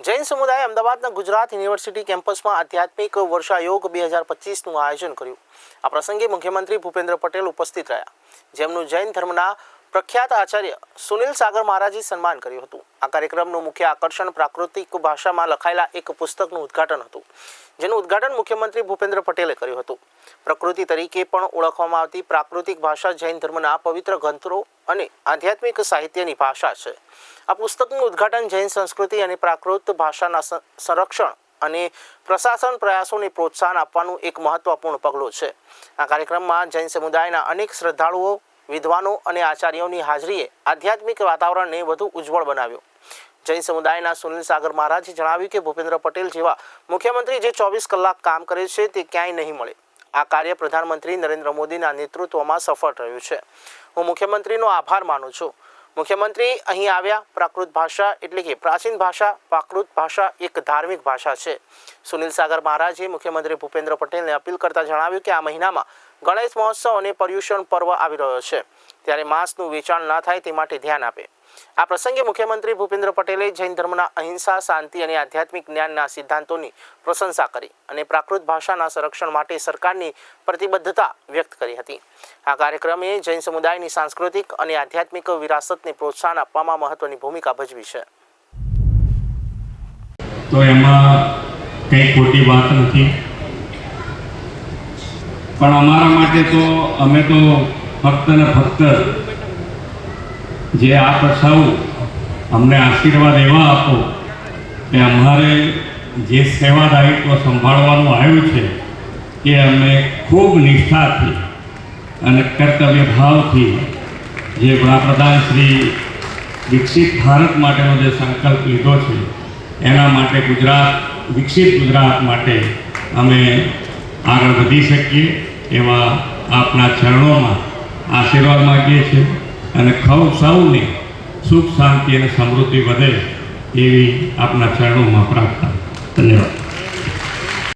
જૈન સમુદાય અમદાવાદના ગુજરાત યુનિવર્સિટી કેમ્પસમાં આધ્યાત્મિક વર્ષાયોગ બે હજાર પચીસનું આયોજન કર્યું. આ પ્રસંગે મુખ્યમંત્રી ભૂપેન્દ્ર પટેલ ઉપસ્થિત રહ્યા. જેમનું જૈન ધર્મના પ્રખ્યાત આચાર્ય સુનિલ સાગર મહારાજે સન્માન કર્યું હતું. આ કાર્યક્રમનું મુખ્ય આકર્ષણ પ્રાકૃતિક ભાષામાં લખાયેલા એક પુસ્તકનું ઉદ્ઘાટન હતું, જેનું ઉદ્ઘાટન મુખ્યમંત્રી ભૂપેન્દ્ર પટેલે કર્યું હતું. પ્રકૃતિ તરીકે પણ ઓળખવામાં આવતી પ્રાકૃતિક ભાષા જૈન ધર્મના પવિત્ર ગ્રંથો અને આધ્યાત્મિક સાહિત્યની ભાષા છે. આ પુસ્તકનું ઉદ્ઘાટન જૈન સંસ્કૃતિ અને પ્રાકૃત ભાષાના સંરક્ષણ અને પ્રશાસન પ્રયાસોને પ્રોત્સાહન આપવાનું એક મહત્વપૂર્ણ પગલું છે. આ કાર્યક્રમમાં જૈન સમુદાયના અનેક શ્રદ્ધાળુઓ વિદ્વાનો અને આચાર્યોની હાજરીએ આધ્યાત્મિક વાતાવરણને વધુ ઉજ્જવળ બનાવ્યું. જૈન સમુદાયના સુનિલ સાગર મહારાજે જણાવ્યું કે ભૂપેન્દ્ર પટેલ જેવા મુખ્યમંત્રી જે ચોવીસ કલાક કામ કરે છે તે ક્યાંય નહીં મળે. આ કાર્ય પ્રધાનમંત્રી નરેન્દ્ર મોદીના નેતૃત્વમાં સફળ રહ્યું છે. હું મુખ્યમંત્રીનો આભાર માનું છું. મુખ્યમંત્રી અહીં આવ્યા. પ્રાકૃત ભાષા એટલે કે પ્રાચીન ભાષા, પ્રાકૃત ભાષા એક ધાર્મિક ભાષા છે. સુનિલ સાગર મહારાજે મુખ્યમંત્રી ભૂપેન્દ્ર પટેલને અપીલ કરતા જણાવ્યું કે આ મહિનામાં ગણેશ મહોત્સવ અને પર્યુષણ પર્વ આવી રહ્યો છે. ત્યારે માંસનું વેચાણ ન થાય તે માટે ધ્યાન આપે. આ પ્રસંગે મુખ્યમંત્રી ભૂપેન્દ્ર પટેલે જૈન ધર્મના અહિંસા, શાંતિ અને આધ્યાત્મિક જ્ઞાનના સિદ્ધાંતોની પ્રશંસા કરી અને પ્રાકૃત ભાષાના સંરક્ષણ માટે સરકારની પ્રતિબદ્ધતા વ્યક્ત કરી હતી. આ કાર્યક્રમે જૈન સમુદાયની સાંસ્કૃતિક અને આધ્યાત્મિક વિરાસતને પ્રોત્સાહન આપવામાં મહત્વની ભૂમિકા ભજવી છે. તો એમાં કંઈ ખોટી વાત નથી. પણ અમારા માટે તો અમે તો ફક્ત ને ફક્ત જે આપ સૌ અમને આશીર્વાદ એવા આપો કે અમારે જે સેવા દાયિત્વ સંભાળવાનું આવ્યું છે, એ અમે ખૂબ નિષ્ઠાથી અને કર્તવ્ય ભાવથી જે વડાપ્રધાન શ્રી વિકસિત ભારત માટેનો જે સંકલ્પ લીધો છે, એના માટે ગુજરાત, વિકસિત ગુજરાત માટે અમે આગળ વધી શકીએ એવા આપના ચરણોમાં આશીર્વાદ માગીએ છીએ. અને ખૌ સૌને સુખ શાંતિ અને સમૃદ્ધિ વધે એવી આપના ચરણોમાં પ્રાર્થના. ધન્યવાદ.